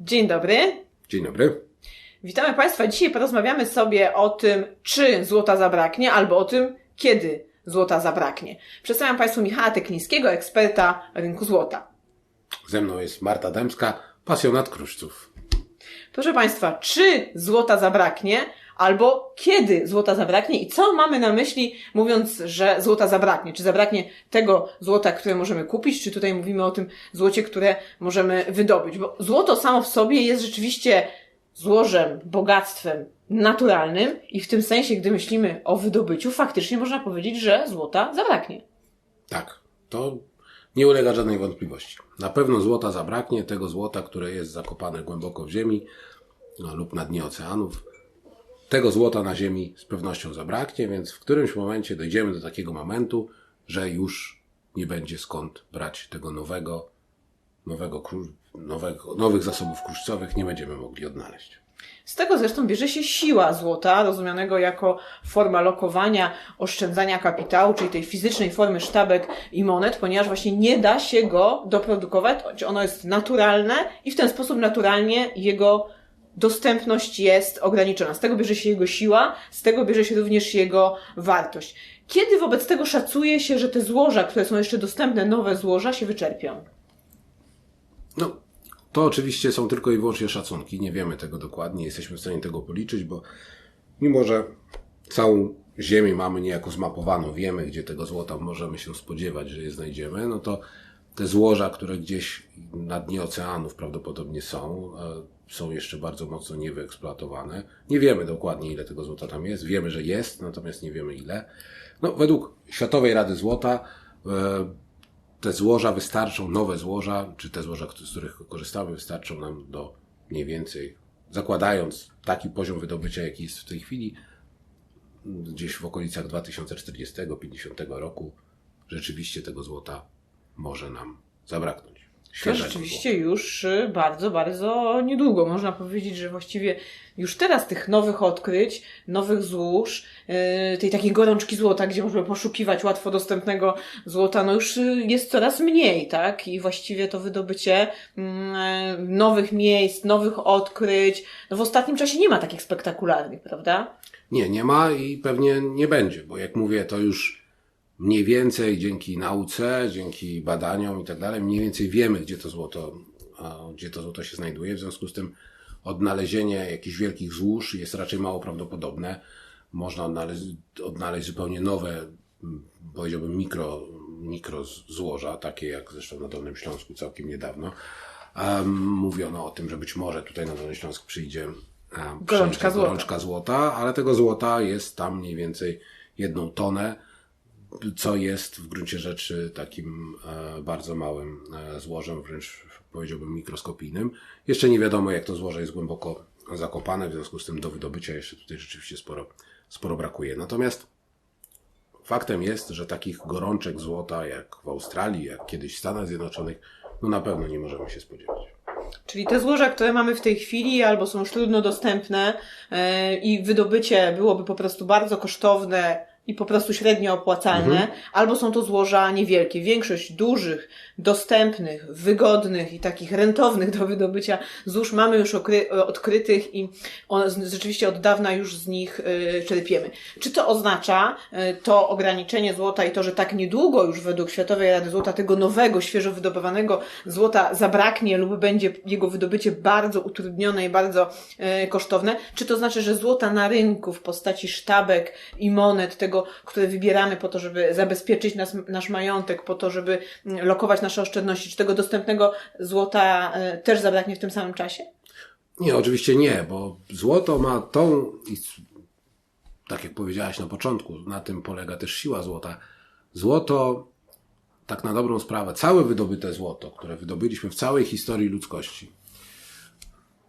Dzień dobry. Dzień dobry. Witamy Państwa. Dzisiaj porozmawiamy sobie o tym, czy złota zabraknie, albo o tym, kiedy złota zabraknie. Przedstawiam Państwu Michała Teklińskiego, eksperta rynku złota. Ze mną jest Marta Dębska, pasjonat kruszców. Proszę Państwa, czy złota zabraknie, albo kiedy złota zabraknie i co mamy na myśli, mówiąc, że złota zabraknie? Czy zabraknie tego złota, które możemy kupić, czy tutaj mówimy o tym złocie, które możemy wydobyć? Bo złoto samo w sobie jest rzeczywiście złożem, bogactwem naturalnym i w tym sensie, gdy myślimy o wydobyciu, faktycznie można powiedzieć, że złota zabraknie. Tak, to nie ulega żadnej wątpliwości. Na pewno złota zabraknie, tego złota, które jest zakopane głęboko w ziemi no, lub na dnie oceanów. Tego złota na ziemi z pewnością zabraknie, więc w którymś momencie dojdziemy do takiego momentu, że już nie będzie skąd brać tego nowego, nowego, nowego nowych zasobów kruszcowych, nie będziemy mogli odnaleźć. Z tego zresztą bierze się siła złota, rozumianego jako forma lokowania, oszczędzania kapitału, czyli tej fizycznej formy sztabek i monet, ponieważ właśnie nie da się go doprodukować, ono jest naturalne i w ten sposób naturalnie jego dostępność jest ograniczona. Z tego bierze się jego siła, z tego bierze się również jego wartość. Kiedy wobec tego szacuje się, że te złoża, które są jeszcze dostępne, nowe złoża, się wyczerpią? No, to oczywiście są tylko i wyłącznie szacunki. Nie wiemy tego dokładnie, nie jesteśmy w stanie tego policzyć, bo mimo, że całą Ziemię mamy niejako zmapowaną, wiemy, gdzie tego złota możemy się spodziewać, że je znajdziemy, no to te złoża, które gdzieś na dnie oceanów prawdopodobnie są, e, są jeszcze bardzo mocno niewyeksploatowane. Nie wiemy dokładnie, ile tego złota tam jest. Wiemy, że jest, natomiast nie wiemy ile. No, według Światowej Rady Złota e, te złoża wystarczą, nowe złoża, czy te złoża, z których korzystamy, wystarczą nam do mniej więcej, zakładając taki poziom wydobycia, jaki jest w tej chwili, gdzieś w okolicach 2040-50 roku, rzeczywiście tego złota może nam zabraknąć. To Świeżego rzeczywiście już y, bardzo, bardzo niedługo. Można powiedzieć, że właściwie już teraz tych nowych odkryć, nowych złóż, yy, tej takiej gorączki złota, gdzie możemy poszukiwać łatwo dostępnego złota, no już y, jest coraz mniej, tak? I właściwie to wydobycie mm, nowych miejsc, nowych odkryć, no w ostatnim czasie nie ma takich spektakularnych, prawda? Nie, nie ma i pewnie nie będzie, bo jak mówię, to już mniej więcej dzięki nauce, dzięki badaniom i tak dalej, mniej więcej wiemy, gdzie to złoto, gdzie to złoto się znajduje. W związku z tym odnalezienie jakichś wielkich złóż jest raczej mało prawdopodobne. Można odnaleźć, odnaleźć zupełnie nowe, powiedziałbym mikro, mikro złoża, takie jak zresztą na Dolnym Śląsku całkiem niedawno. Um, mówiono o tym, że być może tutaj na Dolny Śląsk przyjdzie um, Gorączka złota. gorączka złota, ale tego złota jest tam mniej więcej jedną tonę, co jest w gruncie rzeczy takim e, bardzo małym e, złożem, wręcz powiedziałbym mikroskopijnym. Jeszcze nie wiadomo, jak to złoże jest głęboko zakopane, w związku z tym do wydobycia jeszcze tutaj rzeczywiście sporo, sporo brakuje. Natomiast faktem jest, że takich gorączek złota jak w Australii, jak kiedyś w Stanach Zjednoczonych, no na pewno nie możemy się spodziewać. Czyli te złoża, które mamy w tej chwili, albo są już trudno dostępne yy, i wydobycie byłoby po prostu bardzo kosztowne i po prostu średnio opłacalne, albo są to złoża niewielkie. Większość dużych, dostępnych, wygodnych i takich rentownych do wydobycia złóż mamy już okry- odkrytych i one, z- rzeczywiście od dawna już z nich yy, czerpiemy. Czy to oznacza yy, to ograniczenie złota i to, że tak niedługo już według Światowej Rady Złota tego nowego, świeżo wydobywanego złota zabraknie lub będzie jego wydobycie bardzo utrudnione i bardzo e, kosztowne? Czy to znaczy, że złota na rynku w postaci sztabek i monet, tego, które wybieramy po to, żeby zabezpieczyć nas, nasz majątek, po to, żeby mm, lokować nasze oszczędności, czy tego dostępnego złota e, też zabraknie w tym samym czasie? Nie, oczywiście nie, bo złoto ma tą, tak jak powiedziałaś na początku, na tym polega też siła złota. Złoto, tak na dobrą sprawę, całe wydobyte złoto, które wydobyliśmy w całej historii ludzkości,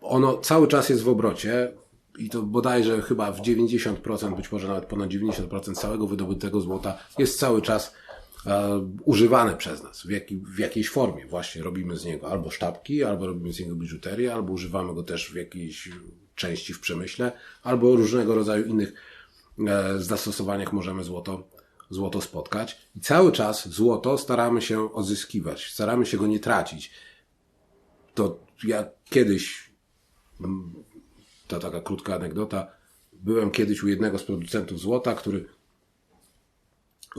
ono cały czas jest w obrocie i to bodajże chyba w 90%, być może nawet ponad 90% całego wydobytego złota jest cały czas e, używane przez nas w, jaki, w jakiejś formie. Właśnie robimy z niego albo sztabki, albo robimy z niego biżuterię, albo używamy go też w jakiejś części w przemyśle, albo różnego rodzaju innych e, zastosowaniach możemy złoto, złoto spotkać. I cały czas złoto staramy się odzyskiwać, staramy się go nie tracić. To ja kiedyś, to taka krótka anegdota, byłem kiedyś u jednego z producentów złota, który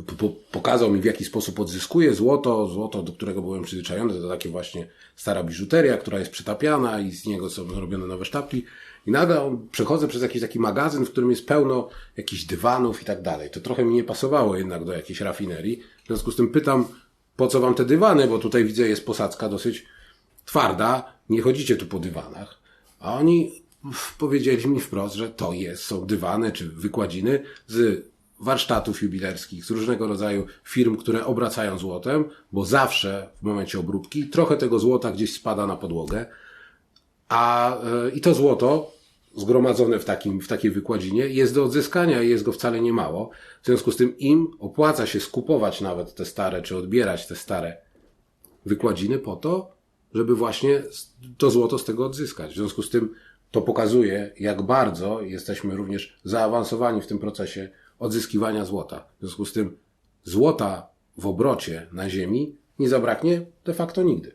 po- po- pokazał mi, w jaki sposób odzyskuje złoto, złoto, do którego byłem przyzwyczajony, to takie właśnie stara biżuteria, która jest przetapiana i z niego są robione nowe sztabki. I nagle on- przechodzę przez jakiś taki magazyn, w którym jest pełno jakichś dywanów i tak dalej. To trochę mi nie pasowało jednak do jakiejś rafinerii. W związku z tym pytam, po co wam te dywany, bo tutaj widzę jest posadzka dosyć twarda, nie chodzicie tu po dywanach. A oni powiedzieli mi wprost, że to jest, są dywany czy wykładziny z warsztatów jubilerskich, z różnego rodzaju firm, które obracają złotem, bo zawsze w momencie obróbki trochę tego złota gdzieś spada na podłogę, a e, i to złoto zgromadzone w, takim, w takiej wykładzinie jest do odzyskania i jest go wcale nie mało. W związku z tym im opłaca się skupować nawet te stare, czy odbierać te stare wykładziny po to, żeby właśnie to złoto z tego odzyskać. W związku z tym to pokazuje, jak bardzo jesteśmy również zaawansowani w tym procesie odzyskiwania złota. W związku z tym złota w obrocie na ziemi nie zabraknie de facto nigdy.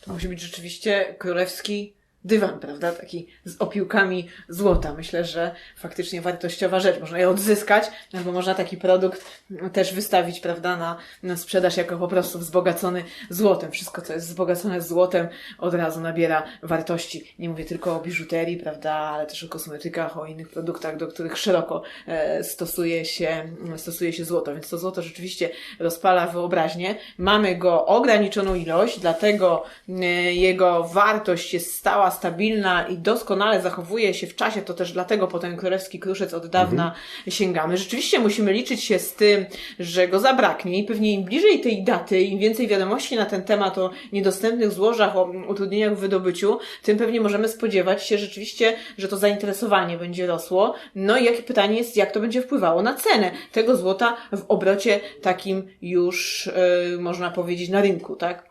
To musi być rzeczywiście królewski dywan, prawda? Taki z opiłkami złota. Myślę, że faktycznie wartościowa rzecz. Można je odzyskać, albo można taki produkt też wystawić, prawda, na, na sprzedaż jako po prostu wzbogacony złotem. Wszystko, co jest wzbogacone złotem, od razu nabiera wartości. Nie mówię tylko o biżuterii, prawda, ale też o kosmetykach, o innych produktach, do których szeroko e, stosuje się, stosuje się złoto. Więc to złoto rzeczywiście rozpala wyobraźnię. Mamy go ograniczoną ilość, dlatego e, jego wartość jest stała, stabilna i doskonale zachowuje się w czasie. To też dlatego po ten królewski kruszec od dawna sięgamy. Rzeczywiście musimy liczyć się z tym, że go zabraknie i pewnie im bliżej tej daty, im więcej wiadomości na ten temat o niedostępnych złożach, o utrudnieniach w wydobyciu, tym pewnie możemy spodziewać się rzeczywiście, że to zainteresowanie będzie rosło. No i jakie pytanie jest, jak to będzie wpływało na cenę tego złota w obrocie takim już, yy, można powiedzieć, na rynku, tak?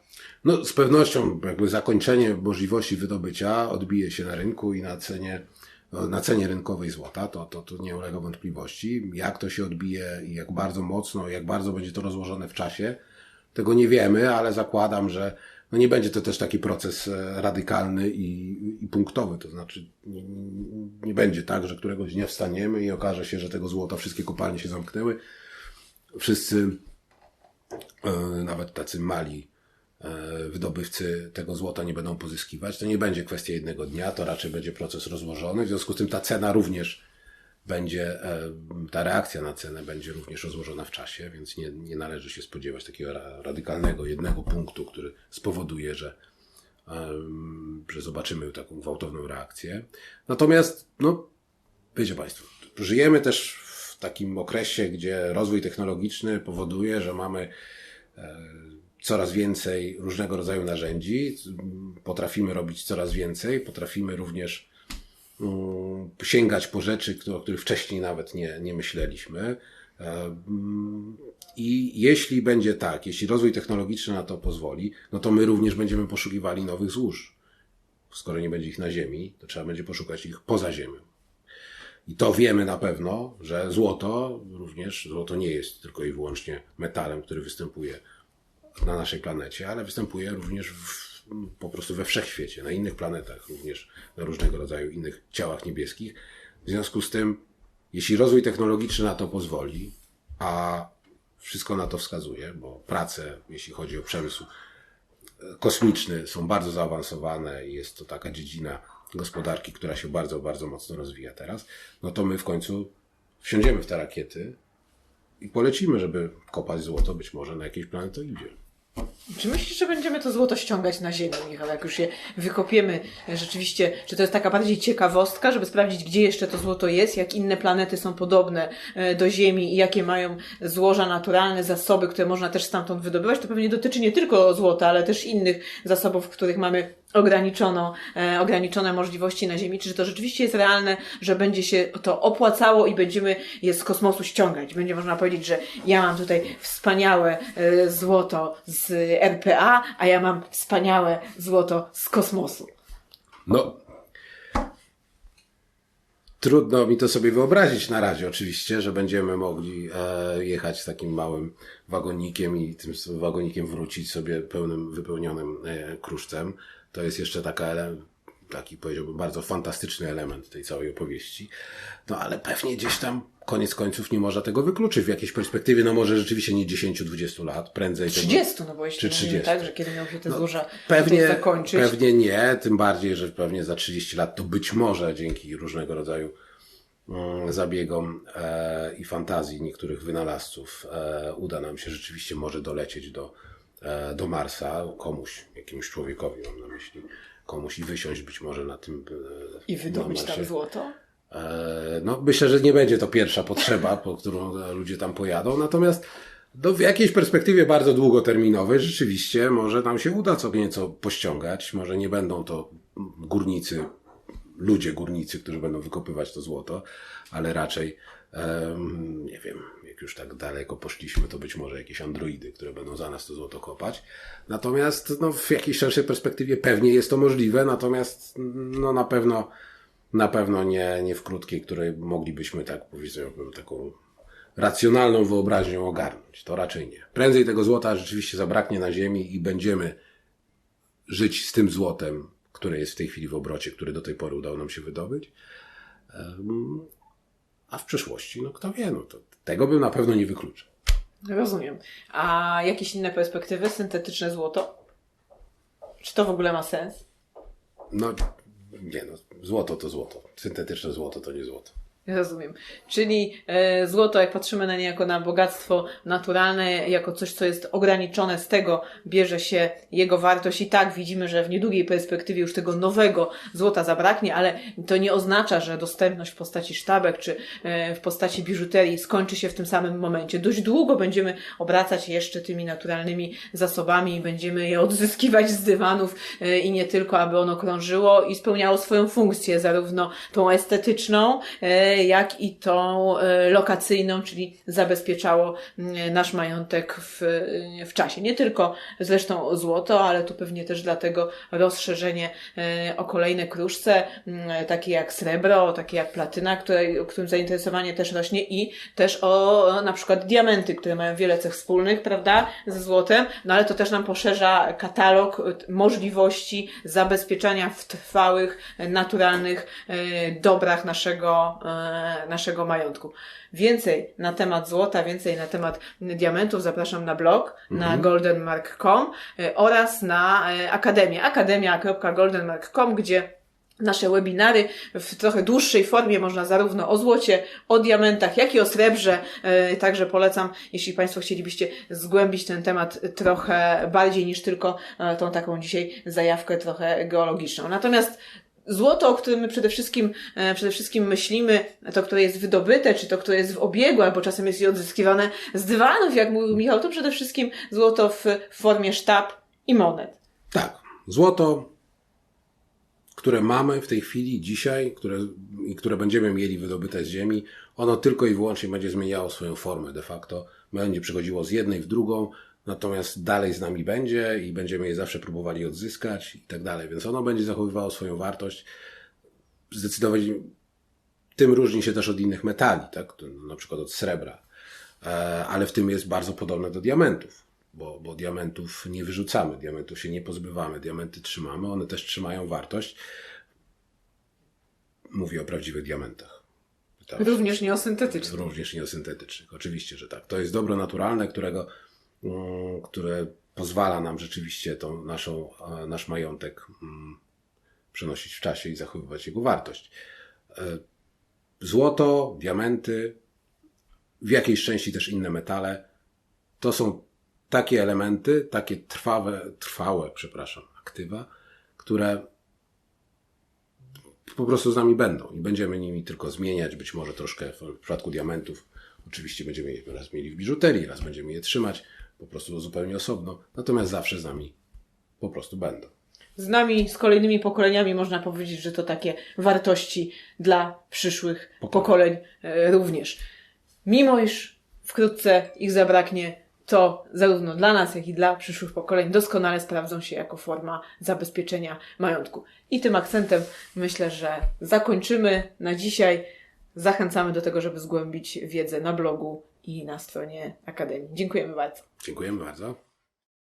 No, z pewnością jakby zakończenie możliwości wydobycia odbije się na rynku i na cenie, na cenie rynkowej złota, to, to, to nie ulega wątpliwości. Jak to się odbije i jak bardzo mocno, jak bardzo będzie to rozłożone w czasie, tego nie wiemy, ale zakładam, że no nie będzie to też taki proces e, radykalny i, i punktowy. To znaczy, nie, nie będzie tak, że któregoś dnia wstaniemy i okaże się, że tego złota wszystkie kopalnie się zamknęły. Wszyscy, e, nawet tacy mali, wydobywcy tego złota nie będą pozyskiwać. To nie będzie kwestia jednego dnia, to raczej będzie proces rozłożony. W związku z tym ta cena również będzie, e, ta reakcja na cenę będzie również rozłożona w czasie, więc nie, nie należy się spodziewać takiego ra- radykalnego jednego punktu, który spowoduje, że, em, że zobaczymy taką gwałtowną reakcję. Natomiast, no, wiecie Państwo, żyjemy też w takim okresie, gdzie rozwój technologiczny powoduje, że mamy coraz więcej różnego rodzaju narzędzi, potrafimy robić coraz więcej, potrafimy również mm, sięgać po rzeczy, o których wcześniej nawet nie, nie myśleliśmy. E, mm, I jeśli będzie tak, jeśli rozwój technologiczny na to pozwoli, no to my również będziemy poszukiwali nowych złóż. Skoro nie będzie ich na Ziemi, to trzeba będzie poszukać ich poza Ziemią. I to wiemy na pewno, że złoto również, złoto nie jest tylko i wyłącznie metalem, który występuje na naszej planecie, ale występuje również w, po prostu we wszechświecie, na innych planetach, również na różnego rodzaju innych ciałach niebieskich. W związku z tym, jeśli rozwój technologiczny na to pozwoli, a wszystko na to wskazuje, bo prace, jeśli chodzi o przemysł kosmiczny, są bardzo zaawansowane i jest to taka dziedzina gospodarki, która się bardzo, bardzo mocno rozwija teraz, no to my w końcu wsiądziemy w te rakiety i polecimy, żeby kopać złoto być może na jakiejś planetoidzie. Czy myślisz, że będziemy to złoto ściągać na ziemię, Michał, jak już je wykopiemy rzeczywiście? Czy to jest taka bardziej ciekawostka, żeby sprawdzić, gdzie jeszcze to złoto jest, jak inne planety są podobne e, do Ziemi i jakie mają złoża naturalne, zasoby, które można też stamtąd wydobywać? To pewnie dotyczy nie tylko złota, ale też innych zasobów, których mamy ograniczoną, e, ograniczone możliwości na Ziemi. Czy to rzeczywiście jest realne, że będzie się to opłacało i będziemy je z kosmosu ściągać? Będzie można powiedzieć, że ja mam tutaj wspaniałe e, złoto z RPA, a ja mam wspaniałe złoto z kosmosu. No. Trudno mi to sobie wyobrazić na razie, oczywiście, że będziemy mogli e, jechać takim małym wagonikiem i tym wagonikiem wrócić sobie pełnym, wypełnionym e, kruszcem. To jest jeszcze taka taki powiedziałbym bardzo fantastyczny element tej całej opowieści. No ale pewnie gdzieś tam koniec końców nie można tego wykluczyć w jakiejś perspektywie, no może rzeczywiście nie 10-20 lat, prędzej tego- 30, no bo jeśli Czy mówimy 30. tak, że kiedy miał się te złoża Pewnie, zakończyć. pewnie nie, tym bardziej, że pewnie za 30 lat to być może dzięki różnego rodzaju mm, zabiegom e, i fantazji niektórych wynalazców e, uda nam się rzeczywiście może dolecieć do, do Marsa, komuś, jakiemuś człowiekowi mam na myśli, komuś i wysiąść być może na tym e, I wydobyć tam złoto. E, No, myślę, że nie będzie to pierwsza potrzeba, po którą e, ludzie tam pojadą. Natomiast no, w jakiejś perspektywie bardzo długoterminowej rzeczywiście może nam się uda co nieco pościągać. Może nie będą to górnicy, ludzie górnicy, którzy będą wykopywać to złoto, ale raczej, em, nie wiem, już tak daleko poszliśmy, to być może jakieś androidy, które będą za nas to złoto kopać. Natomiast no, w jakiejś szerszej perspektywie pewnie jest to możliwe, natomiast no, na pewno na pewno nie, nie w krótkiej, której moglibyśmy tak, powiedzmy, taką racjonalną wyobraźnią ogarnąć. To raczej nie. Prędzej tego złota rzeczywiście zabraknie na ziemi i będziemy żyć z tym złotem, które jest w tej chwili w obrocie, które do tej pory udało nam się wydobyć. A w przyszłości, no kto wie, no to tego bym na pewno nie wykluczył. Rozumiem. A jakieś inne perspektywy? Syntetyczne złoto? Czy to w ogóle ma sens? No, nie no, złoto to złoto. Syntetyczne złoto to nie złoto. Rozumiem. Czyli e, złoto, jak patrzymy na nie jako na bogactwo naturalne, jako coś, co jest ograniczone, z tego bierze się jego wartość. I tak widzimy, że w niedługiej perspektywie już tego nowego złota zabraknie, ale to nie oznacza, że dostępność w postaci sztabek czy e, w postaci biżuterii skończy się w tym samym momencie. Dość długo będziemy obracać jeszcze tymi naturalnymi zasobami i będziemy je odzyskiwać z dywanów e, i nie tylko, aby ono krążyło i spełniało swoją funkcję, zarówno tą estetyczną, e, jak i tą e, lokacyjną, czyli zabezpieczało mm, nasz majątek w, e, w czasie. Nie tylko zresztą złoto, ale tu pewnie też dlatego rozszerzenie e, o kolejne kruszce, mm, takie jak srebro, takie jak platyna, które, którym zainteresowanie też rośnie i też o na przykład diamenty, które mają wiele cech wspólnych, prawda, ze złotem, no ale to też nam poszerza katalog możliwości zabezpieczania w trwałych, naturalnych dobrach naszego, naszego majątku. Więcej na temat złota, więcej na temat diamentów zapraszam na blog, na goldenmark.com e, oraz na e, Akademię. Akademia.goldenmark.com, gdzie nasze webinary w trochę dłuższej formie można zarówno o złocie, o diamentach, jak i o srebrze. E, Także polecam, jeśli Państwo chcielibyście zgłębić ten temat trochę bardziej niż tylko tą taką dzisiaj zajawkę trochę geologiczną. Natomiast Złoto, o którym my przede wszystkim, e, przede wszystkim myślimy, to, które jest wydobyte, czy to, które jest w obiegu, albo czasem jest i odzyskiwane z dywanów, jak mówił Michał, to przede wszystkim złoto w formie sztab i monet. Tak, złoto, które mamy w tej chwili, dzisiaj, które, i które będziemy mieli wydobyte z ziemi, ono tylko i wyłącznie będzie zmieniało swoją formę de facto. Będzie przechodziło z jednej w drugą, natomiast dalej z nami będzie i będziemy je zawsze próbowali odzyskać i tak dalej. Więc ono będzie zachowywało swoją wartość. Zdecydowanie tym różni się też od innych metali, tak? Na przykład od srebra. E, Ale w tym jest bardzo podobne do diamentów, bo, bo diamentów nie wyrzucamy, diamentów się nie pozbywamy, diamenty trzymamy, one też trzymają wartość. Mówię o prawdziwych diamentach. Również nieosyntetyczne. Również niesyntetycznych. Oczywiście, że tak. To jest dobro naturalne, którego, które pozwala nam rzeczywiście tą naszą, e, nasz majątek mm, przenosić w czasie i zachowywać jego wartość. E, Złoto, diamenty, w jakiejś części też inne metale, to są takie elementy, takie trwałe, trwałe, przepraszam, aktywa, które po prostu z nami będą i będziemy nimi tylko zmieniać, być może troszkę w przypadku diamentów. Oczywiście będziemy je raz mieli w biżuterii, raz będziemy je trzymać po prostu zupełnie osobno, natomiast zawsze z nami po prostu będą. Z nami, z kolejnymi pokoleniami można powiedzieć, że to takie wartości dla przyszłych pokoleń e, również. Mimo iż wkrótce ich zabraknie, to zarówno dla nas, jak i dla przyszłych pokoleń doskonale sprawdzą się jako forma zabezpieczenia majątku. I tym akcentem myślę, że zakończymy na dzisiaj. Zachęcamy do tego, żeby zgłębić wiedzę na blogu i na stronie Akademii. Dziękujemy bardzo. Dziękujemy bardzo.